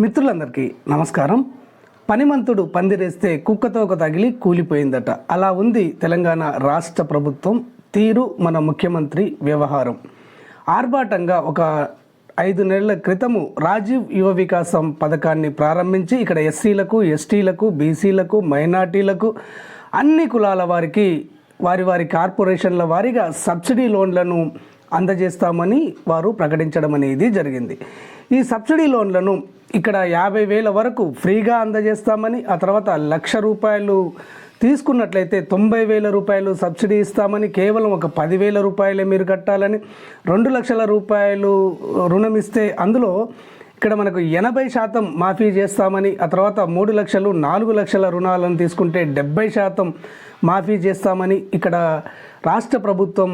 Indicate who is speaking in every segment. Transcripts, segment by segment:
Speaker 1: మిత్రులందరికీ నమస్కారం. పనిమంతుడు పందిరేస్తే కుక్కతోక తగిలి కూలిపోయిందట. అలా ఉంది తెలంగాణ రాష్ట్ర ప్రభుత్వం. తీరు మన ముఖ్యమంత్రి వ్యవహారం. ఆర్భాటంగా ఒక ఐదు నెలల క్రితము రాజీవ్ యువ వికాసం పథకాన్ని ప్రారంభించి ఇక్కడ ఎస్సీలకు ఎస్టీలకు బీసీలకు మైనార్టీలకు అన్ని కులాల వారికి వారి వారి కార్పొరేషన్ల వారీగా సబ్సిడీ లోన్లను అందజేస్తామని వారు ప్రకటించడం అనేది జరిగింది. ఈ సబ్సిడీ లోన్లను ఇక్కడ యాభై వేల వరకు ఫ్రీగా అందజేస్తామని ఆ తర్వాత లక్ష రూపాయలు తీసుకున్నట్లయితే తొంభై వేల రూపాయలు సబ్సిడీ ఇస్తామని కేవలం ఒక పదివేల రూపాయలే మీరు కట్టాలని రెండు లక్షల రూపాయలు రుణం ఇస్తే అందులో ఇక్కడ మనకు ఎనభై శాతం మాఫీ చేస్తామని ఆ తర్వాత మూడు లక్షలు నాలుగు లక్షల రుణాలను తీసుకుంటే డెబ్బై శాతం మాఫీ చేస్తామని ఇక్కడ రాష్ట్ర ప్రభుత్వం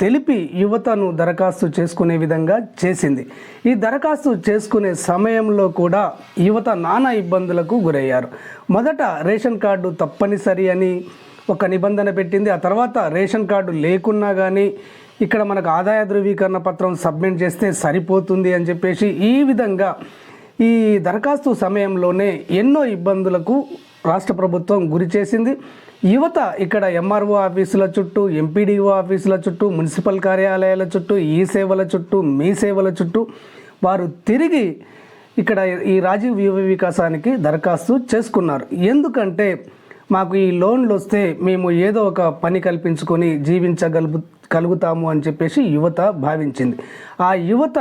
Speaker 1: తెలిపి యువతను దరఖాస్తు చేసుకునే విధంగా చేసింది. ఈ దరఖాస్తు చేసుకునే సమయంలో కూడా యువత నానా ఇబ్బందులకు గురయ్యారు. మొదట రేషన్ కార్డు తప్పనిసరి అని ఒక నిబంధన పెట్టింది. ఆ తర్వాత రేషన్ కార్డు లేకున్నా కానీ ఇక్కడ మనకు ఆదాయ ధృవీకరణ పత్రం సబ్మిట్ చేస్తే సరిపోతుంది అని చెప్పేసి ఈ విధంగా ఈ దరఖాస్తు సమయంలోనే ఎన్నో ఇబ్బందులకు రాష్ట్ర ప్రభుత్వం గురి చేసింది. యువత ఇక్కడ ఎంఆర్ఓ ఆఫీసుల చుట్టూ ఎంపీడీఓ ఆఫీసుల చుట్టూ మున్సిపల్ కార్యాలయాల చుట్టూ ఈ సేవల చుట్టూ మీ సేవల చుట్టూ వారు తిరిగి ఇక్కడ ఈ రాజీవ్ యువ వికాసానికి దరఖాస్తు చేసుకున్నారు. ఎందుకంటే మాకు ఈ లోన్లు వస్తే మేము ఏదో ఒక పని కల్పించుకొని జీవించగలుగు కలుగుతాము అని చెప్పేసి యువత భావించింది. ఆ యువత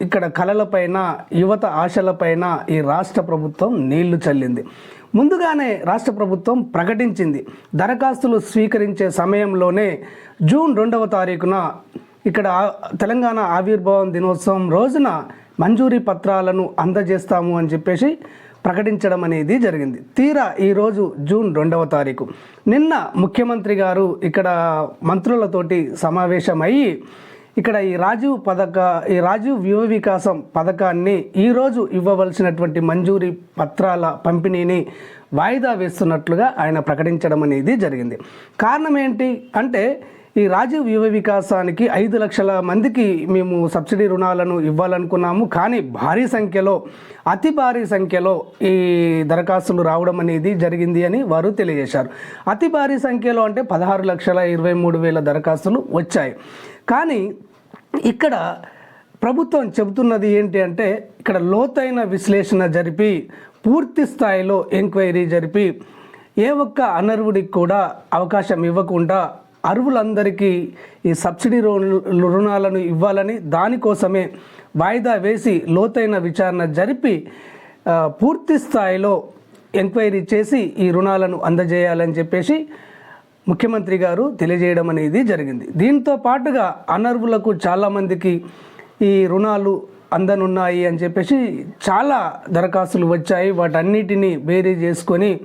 Speaker 1: ఇక్కడ కళలపైన యువత ఆశలపైన ఈ రాష్ట్ర ప్రభుత్వం నీళ్ళు చల్లింది. ముందుగానే రాష్ట్ర ప్రభుత్వం ప్రకటించింది. దరఖాస్తులు స్వీకరించే సమయంలోనే జూన్ రెండవ తారీఖున ఇక్కడ తెలంగాణ ఆవిర్భావం దినోత్సవం రోజున మంజూరీ పత్రాలను అందజేస్తాము అని చెప్పేసి ప్రకటించడం అనేది జరిగింది. తీరా ఈరోజు జూన్ రెండవ తారీఖు. నిన్న ముఖ్యమంత్రి గారు ఇక్కడ మంత్రులతోటి సమావేశమయ్యి ఇక్కడ ఈ రాజీవ్ పథక ఈ రాజీవ్ యువ వికాసం పథకాన్ని ఈరోజు ఇవ్వవలసినటువంటి మంజూరీ పత్రాల పంపిణీని వాయిదా వేస్తున్నట్లుగా ఆయన ప్రకటించడం అనేది జరిగింది. కారణం ఏంటి అంటే ఈ రాజీవ్ యువ వికాసానికి ఐదు లక్షల మందికి మేము సబ్సిడీ రుణాలను ఇవ్వాలనుకున్నాము. కానీ భారీ సంఖ్యలో అతి భారీ సంఖ్యలో ఈ దరఖాస్తులు రావడం అనేది జరిగింది అని వారు తెలియజేశారు. అతి భారీ సంఖ్యలో అంటే పదహారు లక్షల ఇరవై మూడు వేల దరఖాస్తులు వచ్చాయి. కానీ ఇక్కడ ప్రభుత్వం చెబుతున్నది ఏంటి అంటే ఇక్కడ లోతైన విశ్లేషణ జరిపి పూర్తి స్థాయిలో ఎంక్వైరీ జరిపి ఏ ఒక్క అనర్వుడికి కూడా అవకాశం ఇవ్వకుండా అరువులందరికీ ఈ సబ్సిడీ రుణ- రుణాలను ఇవ్వాలని దానికోసమే వాయిదా వేసి లోతైన విచారణ జరిపి పూర్తి స్థాయిలో ఎంక్వైరీ చేసి ఈ రుణాలను అందజేయాలని చెప్పేసి ముఖ్యమంత్రి గారు తెలియజేయడం అనేది జరిగింది. దీంతో పాటుగా అనర్వులకు చాలామందికి ఈ రుణాలు అందనున్నాయి అని చెప్పేసి చాలా దరఖాస్తులు వచ్చాయి. వాటన్నిటిని బేరీ చేసుకొని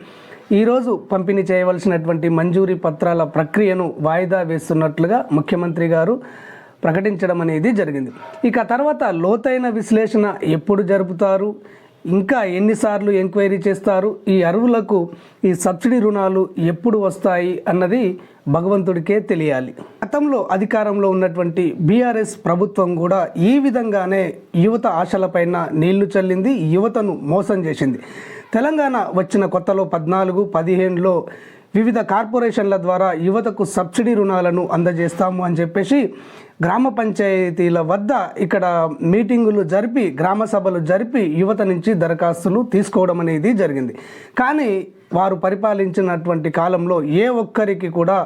Speaker 1: ఈరోజు పంపిణీ చేయవలసినటువంటి మంజూరీ పత్రాల ప్రక్రియను వాయిదా వేస్తున్నట్లుగా ముఖ్యమంత్రి గారు ప్రకటించడం అనేది జరిగింది. ఇక తర్వాత లోతైన విశ్లేషణ ఎప్పుడు జరుపుతారు? ఇంకా ఎన్నిసార్లు ఎంక్వైరీ చేస్తారు? ఈ అరువులకు ఈ సబ్సిడీ రుణాలు ఎప్పుడు వస్తాయి అన్నది భగవంతుడికే తెలియాలి. గతంలో అధికారంలో ఉన్నటువంటి బీఆర్ఎస్ ప్రభుత్వం కూడా ఈ విధంగానే యువత ఆశలపైన నీళ్ళు చల్లింది యువతను మోసం చేసింది. తెలంగాణ వచ్చిన కొత్తలో పద్నాలుగు పదిహేనులో వివిధ కార్పొరేషన్ల ద్వారా యువతకు సబ్సిడీ రుణాలను అందజేస్తాము అని చెప్పేసి గ్రామ పంచాయతీల వద్ద ఇక్కడ మీటింగులు జరిపి గ్రామ సభలు జరిపి యువత నుంచి దరఖాస్తులు తీసుకోవడం అనేది జరిగింది. కానీ వారు పరిపాలించినటువంటి కాలంలో ఏ ఒక్కరికి కూడా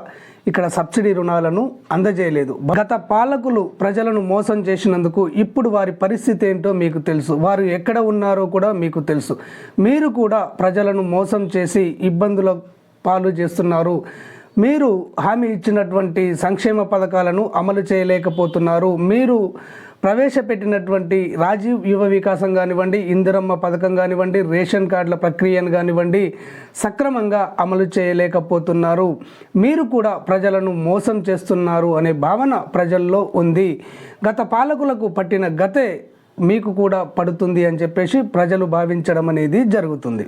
Speaker 1: ఇక్కడ సబ్సిడీ రుణాలను అందజేయలేదు. గత పాలకులు ప్రజలను మోసం చేసినందుకు ఇప్పుడు వారి పరిస్థితి ఏంటో మీకు తెలుసు. వారు ఎక్కడ ఉన్నారో కూడా మీకు తెలుసు. మీరు కూడా ప్రజలను మోసం చేసి ఇబ్బందుల పాలు చేస్తున్నారు. మీరు హామీ ఇచ్చినటువంటి సంక్షేమ పథకాలను అమలు చేయలేకపోతున్నారు. మీరు ప్రవేశపెట్టినటువంటి రాజీవ్ యువ వికాసం కానివ్వండి ఇందిరమ్మ పథకం కానివ్వండి రేషన్ కార్డుల ప్రక్రియను కానివ్వండి సక్రమంగా అమలు చేయలేకపోతున్నారు. మీరు కూడా ప్రజలను మోసం చేస్తున్నారు అనే భావన ప్రజల్లో ఉంది. గత పాలకులకు పట్టిన గతే మీకు కూడా పడుతుంది అని చెప్పేసి ప్రజలు భావించడం అనేది జరుగుతుంది.